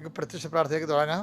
നമുക്ക് പ്രത്യക്ഷ പ്രാർത്ഥനയ്ക്ക് തുടങ്ങാം.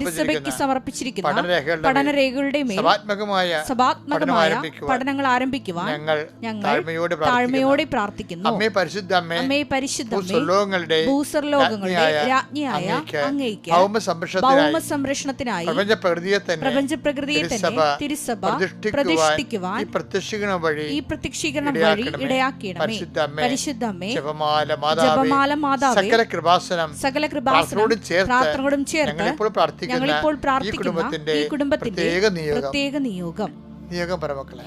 തിരുസഭയ്ക്ക് സമർപ്പിച്ചിരിക്കുന്ന പഠന പഠനരേഖകളുടെ മേൽ സഭാത്മകമായ പഠനങ്ങൾ ആരംഭിക്കുവാൻ ഞങ്ങൾ താഴ്മയോട് പ്രാർത്ഥിക്കുന്നു. അമ്മേ പരിശുദ്ധ അമ്മേ പരിശുദ്ധ ഭൂസ്വർലോകങ്ങളുടെ ഭൂസർലോകങ്ങളുടെ രാജ്ഞിയായ അങ്ങേക്ക് ഭൗമ സംരക്ഷണത്തിനായി പ്രപഞ്ച പ്രകൃതിയെ തന്നെ പ്രപഞ്ച പ്രകൃതിയെ തന്നെ തിരുസഭ പ്രതിഷ്ഠിക്കുവാൻ പ്രത്യക്ഷീകരണം വഴി ഈ പ്രത്യക്ഷീകരണം വഴി ഇടയാക്കിയിടമേ. പരിശുദ്ധ അമ്മേ, ജപമാല മാതാവേ സകല കൃപാസനം സകല കൃപാസനോടും ചേർത്ത് പ്രാർത്ഥനയോടും ചേർത്ത് ഞങ്ങളിപ്പോൾ പ്രാർത്ഥിക്കുന്ന. ഞങ്ങളിപ്പോൾ പ്രാർത്ഥിക്കുന്ന ഈ കുടുംബത്തിന്റെ പ്രത്യേക നിയോഗം. പ്രത്യേക നിയോഗം. നിയോഗം പരമക്കളെ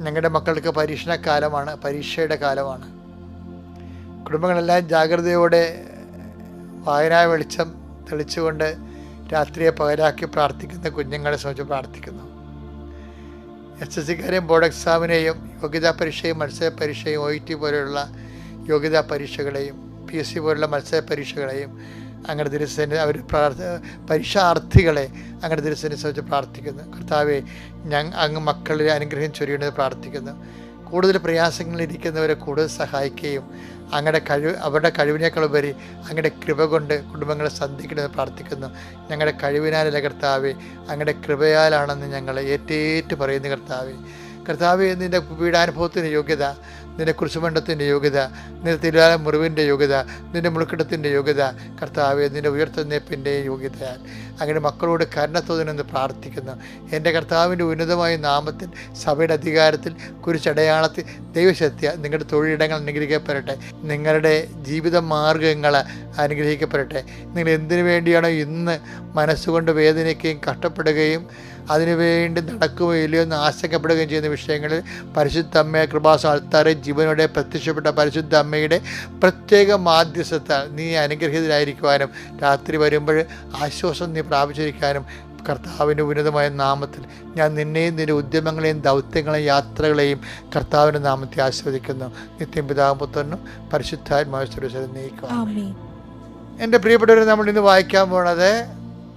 ഞങ്ങളുടെ മക്കൾക്ക് പരീക്ഷണ കാലമാണ് പരീക്ഷയുടെ കാലമാണ്. കുടുംബങ്ങളെല്ലാം ജാഗ്രതയോടെ വായനാ വെളിച്ചം തെളിച്ചുകൊണ്ട് രാത്രിയെ പകരാക്കി പ്രാർത്ഥിക്കുന്ന കുഞ്ഞുങ്ങളെ സംബന്ധിച്ച് പ്രാർത്ഥിക്കുന്നു. എസ് എസ് സിക്കാരെയും ബോർഡ് എക്സാമിനെയും യോഗ്യതാ പരീക്ഷയും മത്സര പരീക്ഷയും ഒ ടി പോലെയുള്ള യോഗ്യതാ പരീക്ഷകളെയും പി എസ് സി പോലുള്ള മത്സര പരീക്ഷകളെയും അങ്ങനെ ദിവസത്തിന് അവർ പ്രാർത്ഥ പരീക്ഷാർത്ഥികളെ അങ്ങനെ ദിവസത്തിനെ സംബന്ധിച്ച് പ്രാർത്ഥിക്കുന്നു. കർത്താവെ ഞങ്ങൾ അങ്ങ് മക്കളിൽ അനുഗ്രഹം ചൊരിയണമെന്ന് പ്രാർത്ഥിക്കുന്നു. കൂടുതൽ പ്രയാസങ്ങളിലിരിക്കുന്നവരെ കൂടുതൽ സഹായിക്കുകയും അങ്ങയുടെ കഴിവ് അവരുടെ കഴിവിനേക്കാൾ ഉപരി അങ്ങയുടെ കൃപ കൊണ്ട് കുടുംബങ്ങളെ സന്ധിക്കണമെന്ന് പ്രാർത്ഥിക്കുന്നു. ഞങ്ങളുടെ കഴിവിനാലല്ല കർത്താവെ അങ്ങയുടെ കൃപയാലാണെന്ന് ഞങ്ങൾ ഏറ്റേറ്റ് പറയുന്നു കർത്താവെ. കർത്താവെ നിന്റെ പീഡാനുഭവത്തിന്റെ യോഗ്യത നിന്റെ കുരിശുമണ്ഡത്തിന്റെ യോഗ്യത നിന്റെ തിരുവാല മുറിവിന്റെ യോഗ്യത നിന്റെ മുളുക്കിടത്തിന്റെ യോഗ്യത കർത്താവെ നിന്റെ ഉയർത്തുന്നേപ്പിന്റെ യോഗ്യത. അങ്ങനെ മക്കളോട് കരുണത്തോതിനെന്ന് പ്രാർത്ഥിക്കുന്നു. എന്റെ കർത്താവിന്റെ ഉന്നതമായ നാമത്തിൽ സഭയുടെ അധികാരത്തിൽ കുരിശടയാളത്തിൽ ദൈവശക്തി നിങ്ങളുടെ തൊഴിലിടങ്ങൾ അനുഗ്രഹിക്കപ്പെടട്ടെ. നിങ്ങളുടെ ജീവിത മാർഗങ്ങൾ അനുഗ്രഹിക്കപ്പെടട്ടെ. നിങ്ങൾ എന്തിനു വേണ്ടിയാണോ ഇന്ന് മനസ്സുകൊണ്ട് വേദനിക്കുകയും കഷ്ടപ്പെടുകയും അതിനുവേണ്ടി നടക്കുകയോ ഇല്ലയോ എന്ന് ആശങ്കപ്പെടുകയും ചെയ്യുന്ന വിഷയങ്ങളിൽ പരിശുദ്ധ അമ്മയെ കൃപാസം അൾത്താറെ ജീവനോടെ പ്രത്യക്ഷപ്പെട്ട പരിശുദ്ധ അമ്മയുടെ പ്രത്യേക മാധ്യസ്ഥത്താൽ നീ അനുഗ്രഹീതരായിരിക്കുവാനും രാത്രി വരുമ്പോൾ ആശ്വാസം നീ പ്രാപിച്ചിരിക്കാനും കർത്താവിന്റെ ഉന്നതമായ നാമത്തിൽ ഞാൻ നിന്നെയും നിന്റെ ഉദ്യമങ്ങളെയും ദൗത്യങ്ങളെയും യാത്രകളെയും കർത്താവിന്റെ നാമത്തെ ആസ്വദിക്കുന്നു നിത്യം പിതാപുത്രനും പരിശുദ്ധാത്മാവിശ്വരം നീക്കുക എന്റെ പ്രിയപ്പെട്ടവർ നമ്മൾ ഇന്ന് വായിക്കാൻ പോണത്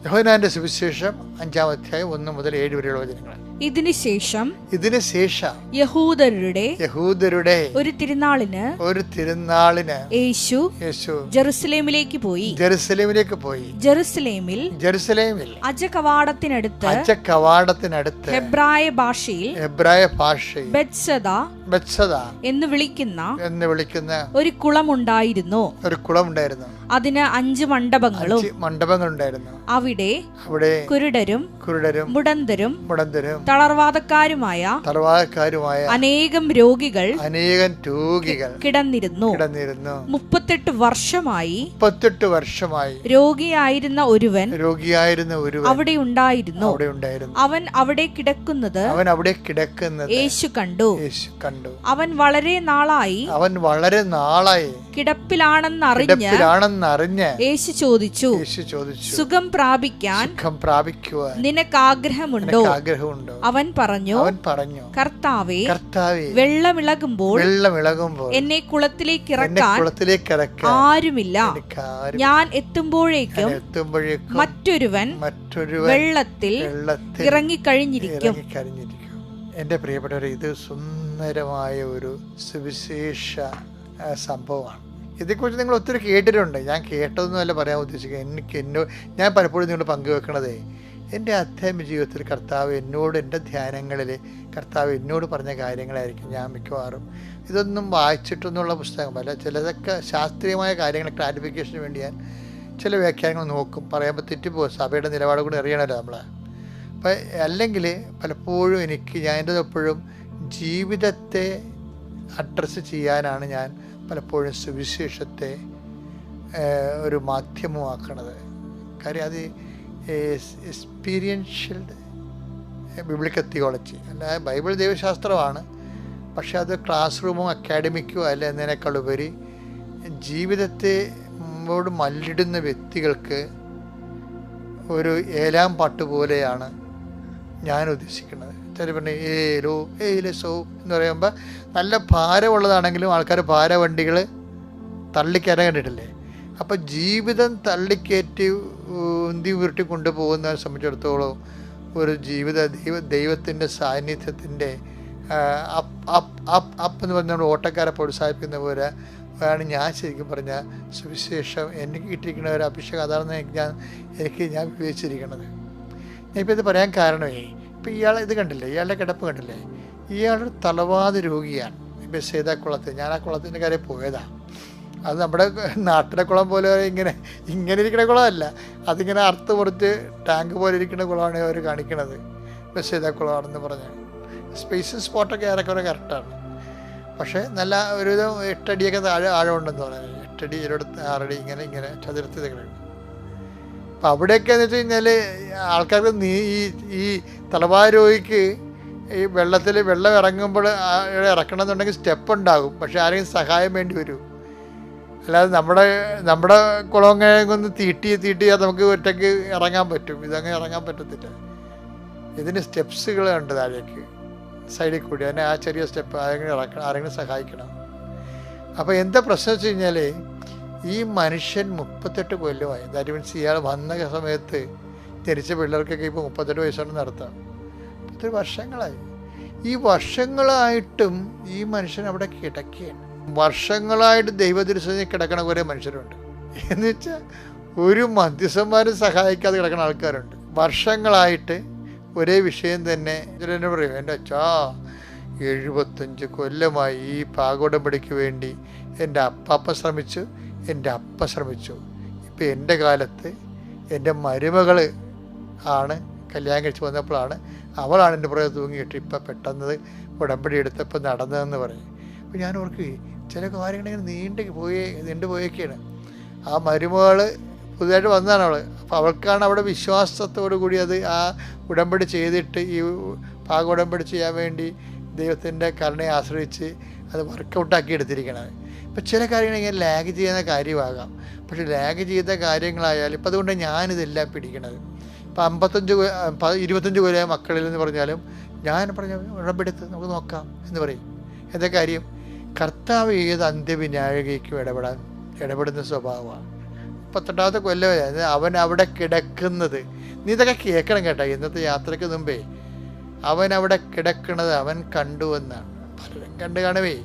യോഹനാന്റെ സുവിശേഷം അഞ്ചാം അധ്യായം ഒന്ന് മുതൽ ഏഴ് വരെയുള്ള വചനങ്ങൾ ഇതിനു ശേഷം ഇതിന് ശേഷം യഹൂദരുടെ യഹൂദരുടെ ഒരു തിരുനാളിന് ഒരു തിരുനാളിന് യേശു യേശു ജെറുസലേമിലേക്ക് പോയി. ജെറുസലേമിലേക്ക് പോയി. ജെറുസലേമിൽ ജെറുസലേമിൽ അജകവാടത്തിനടുത്ത് അജകവാടത്തിനടുത്ത് കവാടത്തിനടുത്ത് ഹെബ്രായ ഭാഷയിൽ ഹെബ്രായ ഭാഷയിൽ ബെത്സദ ബെത്സദ എന്ന് വിളിക്കുന്ന എന്ന് വിളിക്കുന്ന ഒരു കുളമുണ്ടായിരുന്നു. ഒരു കുളമുണ്ടായിരുന്നു. അതിന് അഞ്ച് മണ്ഡപങ്ങളും മണ്ഡപങ്ങളുണ്ടായിരുന്നു. അവിടെ അവിടെ കുരുടരും കുരുടരും മുടന്തരും മുടന്തരും തളർവാദക്കാരുമായ തളർവാദക്കാരുമായ അനേകം രോഗികൾ അനേകം രോഗികൾ കിടന്നിരുന്നു. കിടന്നിരുന്നു. മുപ്പത്തെട്ട് വർഷമായി മുപ്പത്തെട്ട് വർഷമായി രോഗിയായിരുന്ന ഒരുവൻ രോഗിയായിരുന്ന ഒരുവൻ അവിടെ ഉണ്ടായിരുന്നു. അവിടെ ഉണ്ടായിരുന്നു. അവൻ അവിടെ കിടക്കുന്നത് അവൻ അവിടെ കിടക്കുന്നത് യേശു കണ്ടു. യേശു കണ്ടു. അവൻ വളരെ നാളായി അവൻ വളരെ നാളായി കിടപ്പിലാണെന്നറിഞ്ഞ് കിടപ്പിലാണെന്നറിഞ്ഞ് യേശു ചോദിച്ചു യേശു ചോദിച്ചു സുഖം പ്രാപിക്കാൻ സുഖം പ്രാപിക്കുവാൻ നിനക്ക് ആഗ്രഹമുണ്ടോ നിനക്ക് ആഗ്രഹമുണ്ടോ അവൻ പറഞ്ഞു അവൻ പറഞ്ഞു കർത്താവേ കർത്താവേ വെള്ളമിളകുമ്പോൾ വെള്ളം ഇളകുമ്പോൾ എന്നെ കുളത്തിലേക്ക് എന്നെ ഇറക്കാൻ കുളത്തിലേക്ക് ഇറക്കാൻ ആരുമില്ല. എനിക്ക് ആരും ഞാൻ എത്തുമ്പോഴേക്കും എത്തുമ്പോഴേക്കും മറ്റൊരുവൻ മറ്റൊരു വെള്ളത്തിൽ വെള്ളത്തിൽ ഇറങ്ങിക്കഴിഞ്ഞിരിക്കും. ഇറങ്ങിക്കഴിഞ്ഞിരിക്കും. എന്റെ പ്രിയപ്പെട്ടവരെ ഇത് സുന്ദരമായ ഒരു സുവിശേഷ ആ, സംഭവമാണ്. ഇതേക്കുറിച്ച് നിങ്ങൾ ഒത്തിരി കേട്ടിട്ടുണ്ട്. ഞാൻ കേട്ടതൊന്നുമല്ല പറയാൻ ഉദ്ദേശിക്കുക എനിക്ക് എന്നോ ഞാൻ പലപ്പോഴും നിങ്ങൾ പങ്കുവെക്കണതേ എന്റെ അധ്യാത്മ ജീവിതത്തിൽ കർത്താവ് എന്നോട് എന്റെ ധ്യാനങ്ങളിൽ കർത്താവ് എന്നോട് പറഞ്ഞ കാര്യങ്ങളായിരിക്കും ഞാൻ മിക്കവാറും. ഇതൊന്നും വായിച്ചിട്ടൊന്നുള്ള പുസ്തകമല്ല ചിലതൊക്കെ ശാസ്ത്രീയമായ കാര്യങ്ങൾ ക്ലാരിഫിക്കേഷന് വേണ്ടി ഞാൻ ചില വ്യാഖ്യാനങ്ങൾ നോക്കും. പറയുമ്പോൾ തെറ്റിപ്പോകും. സഭയുടെ നിലപാട് കൂടി അറിയണമല്ലോ നമ്മൾ അപ്പം അല്ലെങ്കിൽ പലപ്പോഴും എനിക്ക് ഞാൻ എന്റെ എപ്പോഴും ജീവിതത്തെ അഡ്രസ്സ് ചെയ്യാനാണ് ഞാൻ പലപ്പോഴും സുവിശേഷത്തെ ഒരു മാധ്യമമാക്കണത്. കാര്യം അത് എക്സ്പീരിയൻഷ്യൽ ബിബ്ലിക്കൽ തിയോളജി. അല്ല ബൈബിൾ ദൈവശാസ്ത്രമാണ്. പക്ഷേ അത് ക്ലാസ് റൂമും അക്കാഡമിക്കോ അല്ല എന്നതിനേക്കാൾ ഉപരി ജീവിതത്തെ മുമ്പോട് മല്ലിടുന്ന വ്യക്തികൾക്ക് ഒരു ഏലാം പാട്ട് പോലെയാണ് ഞാൻ ഉദ്ദേശിക്കുന്നത്. ചില ഏ ഏലോ ഏലസോ എന്ന് പറയുമ്പോൾ നല്ല ഭാരമുള്ളതാണെങ്കിലും ആൾക്കാർ ഭാരവണ്ടികൾ തള്ളിക്കയറാൻ കണ്ടിട്ടില്ലേ? അപ്പോൾ ജീവിതം തള്ളിക്കയറ്റി ഉന്തി ഉരുട്ടി കൊണ്ടുപോകുന്നതിനെ സംബന്ധിച്ചിടത്തോളം ഒരു ജീവിത ദൈവ ദൈവത്തിന്റെ സാന്നിധ്യത്തിന്റെ അപ്പ് അപ്പ് അപ്പ് അപ്പ് എന്ന് പറഞ്ഞ നമ്മൾ ഓട്ടക്കാരെ പ്രോത്സാഹിപ്പിക്കുന്ന പോലെ ആണ് ഞാൻ ശരിക്കും പറഞ്ഞ സുവിശേഷം എനിക്ക് കിട്ടിയിരിക്കുന്ന ഒരു അഭിഷേകം. അതാണെന്ന് ഞാൻ എനിക്ക് ഞാൻ വിവേചിച്ചിരിക്കുന്നത്. ഞാനിപ്പോൾ ഇത് പറയാൻ കാരണമേ ഇപ്പം ഇയാൾ ഇത് കണ്ടില്ലേ? ഇയാളുടെ കിടപ്പ് കണ്ടില്ലേ? ഇയാളൊരു തലവാദ രോഗിയാണ്. സേതാ കുളത്ത് ഞാൻ ആ കുളത്തിന്റെ കാര്യം പോയതാണ് അത് നമ്മുടെ നാട്ടിലെ കുളം പോലെ ഇങ്ങനെ ഇങ്ങനെ ഇരിക്കുന്ന കുളമല്ല. അതിങ്ങനെ അറുത്ത് കുറച്ച് ടാങ്ക് പോലെ ഇരിക്കുന്ന കുളമാണ് അവർ കാണിക്കണത്. ബസേതാ കുളമാണെന്ന് പറഞ്ഞ് സ്പേസ് സ്പോട്ടൊക്കെ ഏറെക്കുറെ കറക്റ്റാണ് പക്ഷേ നല്ല ഒരുവിധം എട്ടടിയൊക്കെ താഴെ ആഴമുണ്ടെന്ന് പറയുന്നത് എട്ടടി ചിലയിടത്ത് ആറടി ഇങ്ങനെ ഇങ്ങനെ ചതുരത്തിൽ കിടക്കും അപ്പം അവിടെയൊക്കെ എന്ന് വെച്ച് കഴിഞ്ഞാൽ ആൾക്കാർക്ക് നീ ഈ ഈ തലവാരോഗിക്ക് ഈ വെള്ളത്തിൽ വെള്ളം ഇറങ്ങുമ്പോൾ ഇറക്കണം എന്നുണ്ടെങ്കിൽ സ്റ്റെപ്പ് ഉണ്ടാകും. പക്ഷെ ആരെങ്കിലും സഹായം വേണ്ടി വരും. അല്ലാതെ നമ്മുടെ നമ്മുടെ കുളങ്ങൊന്ന് തീട്ടി തീട്ടി നമുക്ക് ഒറ്റയ്ക്ക് ഇറങ്ങാൻ പറ്റും. ഇതങ്ങനെ ഇറങ്ങാൻ പറ്റത്തില്ല. ഇതിന് സ്റ്റെപ്സുകൾ ഉണ്ട് താഴേക്ക് സൈഡിൽ കൂടി. അതിനെ ആ ചെറിയ സ്റ്റെപ്പ് ആരെങ്കിലും ഇറക്കണം ആരെങ്കിലും സഹായിക്കണം. അപ്പോൾ എന്താ പ്രശ്നം വെച്ച് കഴിഞ്ഞാൽ ഈ മനുഷ്യൻ മുപ്പത്തെട്ട് കൊല്ലമായി. ദാറ്റ് മീൻസ് ഇയാൾ വന്ന സമയത്ത് ജനിച്ച പിള്ളേർക്കൊക്കെ ഇപ്പോൾ മുപ്പത്തെട്ട് വയസ്സാണ് നടത്താം. മുപ്പത്തെട്ട് വർഷങ്ങളായി. ഈ വർഷങ്ങളായിട്ടും ഈ മനുഷ്യൻ അവിടെ കിടക്കുകയാണ്. വർഷങ്ങളായിട്ട് ദൈവദൃശ്യം കിടക്കണ കുറേ മനുഷ്യരുണ്ട്. എന്ന് വെച്ചാൽ ഒരു മധ്യസ്ഥന്മാരും സഹായിക്കാതെ കിടക്കുന്ന ആൾക്കാരുണ്ട്. വർഷങ്ങളായിട്ട് ഒരേ വിഷയം തന്നെ. എന്നെ പറയും എന്റെ അച്ഛാ എഴുപത്തഞ്ച് കൊല്ലമായി ഈ പാകോടമ്പടിക്ക് വേണ്ടി എന്റെ അപ്പാപ്പ ശ്രമിച്ചു. എന്റെ അപ്പ ശ്രമിച്ചു. ഇപ്പം എന്റെ കാലത്ത് എന്റെ മരുമകൾ ആണ് കല്യാണം കഴിച്ച് വന്നപ്പോഴാണ് അവളാണ് എന്റെ പുറകെ തൂങ്ങിയിട്ട് ഇപ്പം പെട്ടെന്ന് ഉടമ്പടി എടുത്തപ്പോൾ നടന്നതെന്ന് പറയും. അപ്പോൾ ഞാൻ ഓർക്ക് ചില കാര്യങ്ങളിങ്ങനെ നീണ്ടു പോയി നീണ്ടു പോയൊക്കെയാണ് ആ മരുമകൾ പുതുതായിട്ട് വന്നതാണ് അവൾ അപ്പോൾ അവൾക്കാണ് അവിടെ വിശ്വാസത്തോടു കൂടി അത് ആ ഉടമ്പടി ചെയ്തിട്ട് ഈ പാക ഉടമ്പടി ചെയ്യാൻ വേണ്ടി ദൈവത്തിന്റെ കരുണയെ ആശ്രയിച്ച് അത് വർക്കൗട്ടാക്കി എടുത്തിരിക്കണത്. ഇപ്പം ചില കാര്യങ്ങൾ ഇങ്ങനെ ലാഗ് ചെയ്യുന്ന കാര്യമാകാം. പക്ഷെ ലാഗ് ചെയ്ത കാര്യങ്ങളായാലും ഇപ്പം അതുകൊണ്ട് ഞാനിതെല്ലാം പിടിക്കണത്. ഇപ്പം അമ്പത്തഞ്ച് ഇരുപത്തഞ്ച് കൊല്ലമായ മക്കളിൽ എന്ന് പറഞ്ഞാലും ഞാൻ പറഞ്ഞ ഉടമ്പെടുത്ത് നമുക്ക് നോക്കാം എന്ന് പറയും. എന്താ കാര്യം? കർത്താവ് ഏത് അന്ത്യവിനാഴികയ്ക്കും ഇടപെടാൻ ഇടപെടുന്ന സ്വഭാവമാണ്. പത്തെട്ടാമത്തെ കൊല്ലം അവൻ അവിടെ കിടക്കുന്നത്. നീ ഇതൊക്കെ കേൾക്കണം കേട്ടോ. ഇന്നത്തെ യാത്രയ്ക്ക് മുമ്പേ. അവൻ അവിടെ കിടക്കുന്നത് അവൻ കണ്ടുവെന്നാണ് പലരും കണ്ടു കാണുവേ.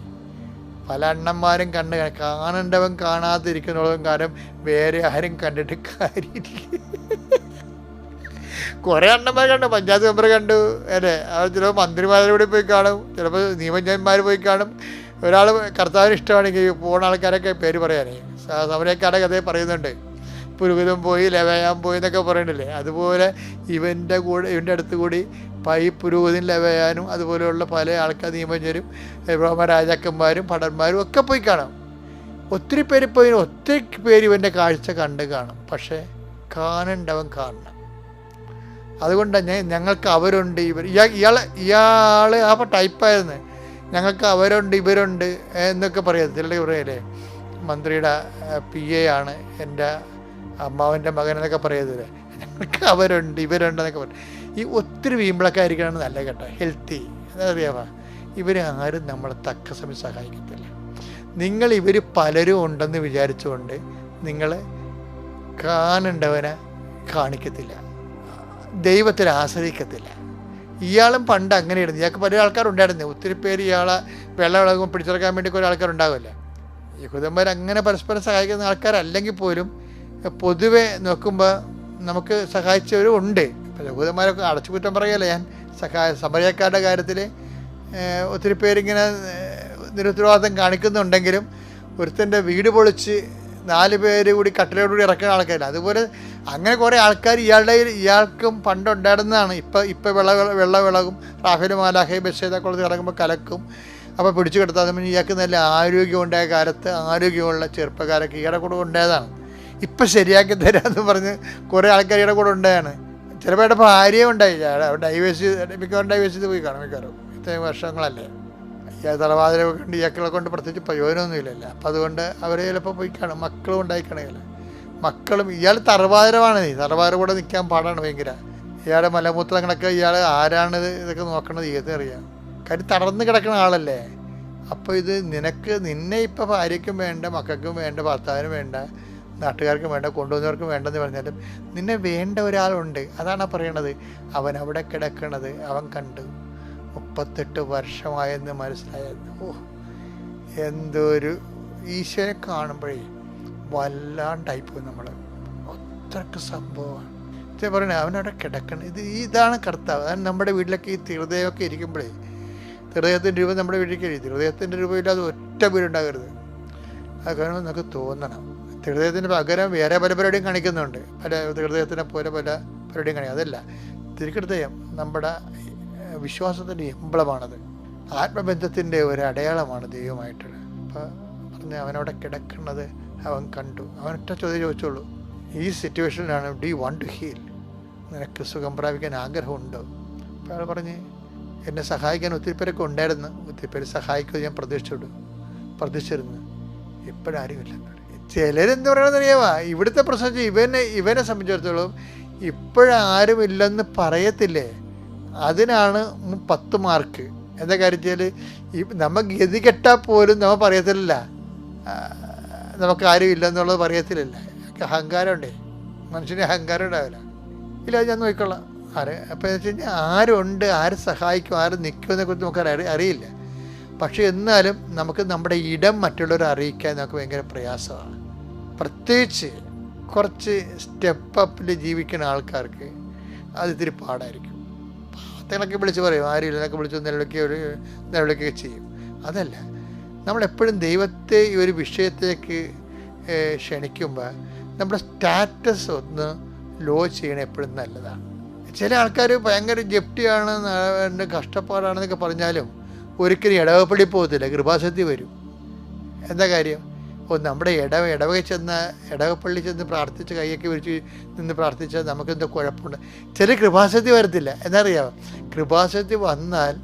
പല അണ്ണന്മാരും കണ്ട് കാണണ്ടവൻ കാണാതിരിക്കുന്നതും കാര്യം വേറെ ആരും കണ്ടിട്ട് കാര്യമില്ല. കുറേ അണ്ണന്മാർ കണ്ടു പഞ്ചായത്ത് മെമ്പർ കണ്ടു അല്ലേ? അത് ചിലപ്പോൾ മന്ത്രിമാരോട് പോയി കാണും ചിലപ്പോൾ നിയമജ്ഞന്മാർ പോയി കാണും. ഒരാൾ കർത്താവിന് ഇഷ്ടമാണെങ്കിൽ പോകുന്ന ആൾക്കാരൊക്കെ പേര് പറയാനേ. സമരക്കാരൊക്കെ അതേ പറയുന്നുണ്ട് പുരുകുതം പോയി ലവയാൻ പോയി എന്നൊക്കെ പറയണില്ലേ? അതുപോലെ ഇവന്റെ കൂടെ ഇവന്റെ അടുത്ത് കൂടി പൈ പുരോഹിതൻ ലവയാനും അതുപോലെയുള്ള പല ആൾക്കാർ നിയമജ്ഞരും റോമ രാജാക്കന്മാരും ഭടന്മാരും ഒക്കെ പോയി കാണാം. ഒത്തിരി പേര് പോയി ഒത്തിരി പേര് ഇവന്റെ കാഴ്ച കണ്ട് കാണും. പക്ഷേ കാണണ്ടവൻ കാണണം. അതുകൊണ്ടാണ് ഞാൻ ഞങ്ങൾക്ക് അവരുണ്ട് ഇവർ ഇയാൾ ഇയാൾ ഇയാൾ ആ ടൈപ്പായിരുന്നു. ഞങ്ങൾക്ക് അവരുണ്ട് ഇവരുണ്ട് എന്നൊക്കെ പറയാം. ചിലർ പറയല്ലേ മന്ത്രിയുടെ പി എ ആണ് എന്റെ അമ്മാവന്റെ മകൻ എന്നൊക്കെ പറയത്തില്ല? ഞങ്ങൾക്ക് അവരുണ്ട് ഇവരുണ്ട് എന്നൊക്കെ പറയും ഈ ഒത്തിരി വീമ്പിളക്കായിരിക്കണം നല്ല കേട്ടോ ഹെൽത്തി അതറിയാമോ? ഇവർ ആരും നമ്മളെ തക്ക സമയം സഹായിക്കത്തില്ല. നിങ്ങൾ ഇവർ പലരും ഉണ്ടെന്ന് വിചാരിച്ചുകൊണ്ട് നിങ്ങൾ കാണേണ്ടവനെ കാണിക്കത്തില്ല. ദൈവത്തിൽ ആശ്രയിക്കത്തില്ല. ഇയാളും പണ്ട് അങ്ങനെയായിരുന്നു. ഇയാൾക്ക് പല ആൾക്കാരുണ്ടായിരുന്നു. ഒത്തിരി പേര് ഇയാളെ വെള്ളം ഇളകുമ്പോൾ പിടിച്ചെടുക്കാൻ വേണ്ടി കുറേ ആൾക്കാരുണ്ടാവില്ല? യഹൂദന്മാർ അങ്ങനെ പരസ്പരം സഹായിക്കുന്ന ആൾക്കാരല്ലെങ്കിൽ പോലും പൊതുവെ നോക്കുമ്പോൾ നമുക്ക് സഹായിച്ചവരും ഉണ്ട് ലഘുതന്മാരൊക്കെ യഹൂദന്മാരൊക്കെ അടച്ചുകുറ്റം പറയല്ലേ ഞാൻ? സഹായ സമരക്കാരുടെ കാര്യത്തിൽ ഒത്തിരി പേരിങ്ങനെ നിരുത്തരവാദിത്തം കാണിക്കുന്നുണ്ടെങ്കിലും ഒരുത്തന്റെ വീട് പൊളിച്ച് നാല് പേര് കൂടി കട്ടിലോടുകൂടി ഇറക്കുന്ന ആൾക്കാരില്ല. അതുപോലെ അങ്ങനെ കുറേ ആൾക്കാർ ഇയാളുടെ ഇയാൾക്കും പണ്ടുണ്ടായിരുന്നതാണ്. ഇപ്പം ഇപ്പം വെള്ള വെള്ള വിളകും റാഫേൽ മാലാഹെ കുളത്തിൽ ഇറങ്ങുമ്പോൾ കലക്കും അപ്പോൾ പിടിച്ചു കിടത്താതെ ഇയാൾക്ക് നല്ല ആരോഗ്യമുണ്ടായ കാലത്ത് ആരോഗ്യമുള്ള ചെറുപ്പക്കാരൊക്കെ ഇയാളെ കൂടെ ഉണ്ടായതാണ്. ഇപ്പം ശരിയാക്കി തരാമെന്ന് പറഞ്ഞ് കുറേ ആൾക്കാരുടെ കൂടെ ഉണ്ടായാണ്. ചിലപ്പോൾ അവിടെ ഭാര്യയും ഉണ്ടായി. ഡൈവേഴ്സ് മിക്കവാറും ഡൈവേഴ്സ് ചെയ്ത് പോയി കാണും മിക്കവാറും. ഇത്രയും വർഷങ്ങളല്ലേ. ഈ തലവാതിരെ കൊണ്ട് ഇയാക്കളെ കൊണ്ട് പ്രത്യേകിച്ച് പ്രയോജനമൊന്നും ഇല്ലല്ലോ. അപ്പം അതുകൊണ്ട് അവർ ചിലപ്പോൾ പോയി കാണും. മക്കളും ഉണ്ടായി മക്കളും ഇയാൾ തറവാതിരമാണ് നീ തറവാതിര കൂടെ നിൽക്കാൻ പാടാണ് ഭയങ്കര. ഇയാളുടെ മലമൂത്രങ്ങളൊക്കെ ഇയാൾ ആരാണ് ഇതൊക്കെ നോക്കണത് ഏതറിയാം കാര്യം തടർന്ന് കിടക്കുന്ന ആളല്ലേ. അപ്പോൾ ഇത് നിനക്ക് നിന്നെ ഇപ്പോൾ ഭാര്യയ്ക്കും വേണ്ട മക്കൾക്കും വേണ്ട ഭർത്താവിനും വേണ്ട നാട്ടുകാർക്കും വേണ്ട കൊണ്ടുവന്നവർക്കും വേണ്ടെന്ന് പറഞ്ഞാലും നിന്നെ വേണ്ട ഒരാളുണ്ട്. അതാണ് പറയണത്. അവൻ അവിടെ കിടക്കണത് അവൻ കണ്ടു. മുപ്പത്തെട്ട് വർഷമായെന്ന് മനസ്സിലായത്. ഓ എന്തൊരു ഈശോയെ കാണുമ്പോഴേ വല്ലാണ്ടായിപ്പോയി നമ്മൾ അത്രയ്ക്ക് സംഭവമാണ്. പറയണേ അവനവിടെ കിടക്കണം. ഇത് ഇതാണ് കർത്താവ്. അതാണ് നമ്മുടെ വീട്ടിലൊക്കെ ഈ തിരുദയമൊക്കെ ഇരിക്കുമ്പോഴേ തിരുദയത്തിന്റെ രൂപം നമ്മുടെ വീട്ടിലേക്ക് തിരുദയത്തിന്റെ രൂപമില്ലാതെ ഒറ്റ വീടുണ്ടാകരുത്. അത് കാരണം നമുക്ക് തോന്നണം. ഹൃദയത്തിന് പകരം വേറെ പല പരിപാടിയും കാണിക്കുന്നുണ്ട്. പല ഹൃദയത്തിനെ പോലെ പല പരിപാടിയും കാണിക്കും. അതല്ല തിരുഹൃദയം നമ്മുടെ വിശ്വാസത്തിന്റെ എംബ്ലമാണത്. ആത്മബന്ധത്തിന്റെ ഒരു അടയാളമാണ് ദൈവമായിട്ടുള്ള അപ്പോൾ പറഞ്ഞ് അവനവിടെ കിടക്കുന്നത് അവൻ കണ്ടു. അവനൊറ്റ ചോദ്യം ചോദിച്ചോളൂ ഈ സിറ്റുവേഷനിലാണ് ഡി വൺ ടു ഹീൽ. നിനക്ക് സുഖം പ്രാപിക്കാൻ ആഗ്രഹമുണ്ടോ? അപ്പോൾ അയാൾ പറഞ്ഞ് എന്നെ സഹായിക്കാൻ ഒത്തിരി പേരൊക്കെ ഉണ്ടായിരുന്നു. ഒത്തിരി പേര് സഹായിക്കുമെന്ന് ഞാൻ പ്രതീക്ഷിച്ചോളൂ പ്രതീക്ഷിച്ചിരുന്നു. ഇപ്പോഴാരുമില്ല ചിലരെന്ത് പറയണമെന്ന് അറിയാമോ ഇവിടുത്തെ പ്രശ്നം ഇവനെ ഇവനെ സംബന്ധിച്ചിടത്തോളം ഇപ്പോഴാരുമില്ലെന്ന് പറയത്തില്ലേ? അതിനാണ് പത്ത് മാർക്ക് എന്താ കാര്യത്തിൽ ഈ നമ്മ ഗതി കെട്ടാൽ പോലും നമ്മൾ പറയത്തില്ല. നമുക്ക് ആരും ഇല്ലെന്നുള്ളത് പറയത്തില്ല അഹങ്കാരമുണ്ടേ? മനുഷ്യന് അഹങ്കാരം ഉണ്ടാവില്ല. ഇല്ല ഞാൻ നോക്കിക്കൊള്ളാം ആര് അപ്പോൾ എന്ന് വെച്ച് കഴിഞ്ഞാൽ ആരുണ്ട് ആര് സഹായിക്കും ആര് നിൽക്കുമെന്നെ കുറിച്ച് നമുക്ക് അറി അറിയില്ല. പക്ഷേ എന്നാലും നമുക്ക് നമ്മുടെ ഇടം മറ്റുള്ളവരെ അറിയിക്കാൻ നമുക്ക് ഭയങ്കര പ്രയാസമാണ്. പ്രത്യേകിച്ച് കുറച്ച് സ്റ്റെപ്പ് അപ്പിൽ ജീവിക്കുന്ന ആൾക്കാർക്ക് അത് ഇത്തിരി പാടായിരിക്കും. പാത്തങ്ങളൊക്കെ വിളിച്ച് പറയും ആരും ഇല്ലെന്നൊക്കെ വിളിച്ച് നിലവിളിക്കുക ഒരു നിലവിളിക്കുകയൊക്കെ ചെയ്യും. അതല്ല നമ്മളെപ്പോഴും ദൈവത്തെ ഈ ഒരു വിഷയത്തേക്ക് ക്ഷണിക്കുമ്പോൾ നമ്മുടെ സ്റ്റാറ്റസ് ഒന്ന് ലോ ചെയ്യണ എപ്പോഴും നല്ലതാണ്. ചില ആൾക്കാർ ഭയങ്കര എന്റെ കഷ്ടപ്പാടാണെന്നൊക്കെ പറഞ്ഞാലും ഒരിക്കലും ഇടവപ്പള്ളി പോകത്തില്ല കൃപാസത്തി വരും. എന്താ കാര്യം? അപ്പോൾ നമ്മുടെ ഇടവ ഇടവക ചെന്ന് ഇടവപ്പള്ളി ചെന്ന് പ്രാർത്ഥിച്ച് കൈയൊക്കെ വിരിച്ച് നിന്ന് പ്രാർത്ഥിച്ചാൽ നമുക്കെന്തോ കുഴപ്പമുണ്ട്. ചെറിയ കൃപാശക്തി വരത്തില്ല. എന്നറിയാമോ കൃപാശക്തി വന്നാൽ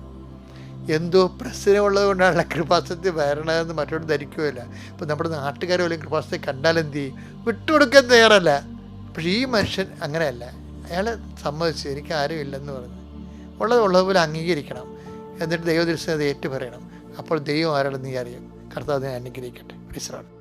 എന്തോ പ്രശ്നമുള്ളത് കൊണ്ടാണല്ലോ കൃപാശക്തി വരണതെന്ന് മറ്റോട് ധരിക്കുകയില്ല. ഇപ്പോൾ നമ്മുടെ നാട്ടുകാർ പോലും കൃപാസക്തി കണ്ടാൽ എന്ത് ചെയ്യും? വിട്ടുകൊടുക്കാൻ തയ്യാറല്ല. പക്ഷേ ഈ മനുഷ്യൻ അങ്ങനെയല്ല. അയാൾ സമ്മതിച്ചു. എനിക്ക് ആരും ഇല്ലെന്ന് പറഞ്ഞു. ഉള്ളത് ഉള്ളതുപോലെ അംഗീകരിക്കണം. എന്നിട്ട് ദൈവദൃശ്യം അത് ഏറ്റു പറയണം. അപ്പോൾ ദൈവം ആരാണെന്ന് നീ അറിയും. കർത്താവിനെ അനുഗ്രഹിക്കട്ടെ. വിശ്രാം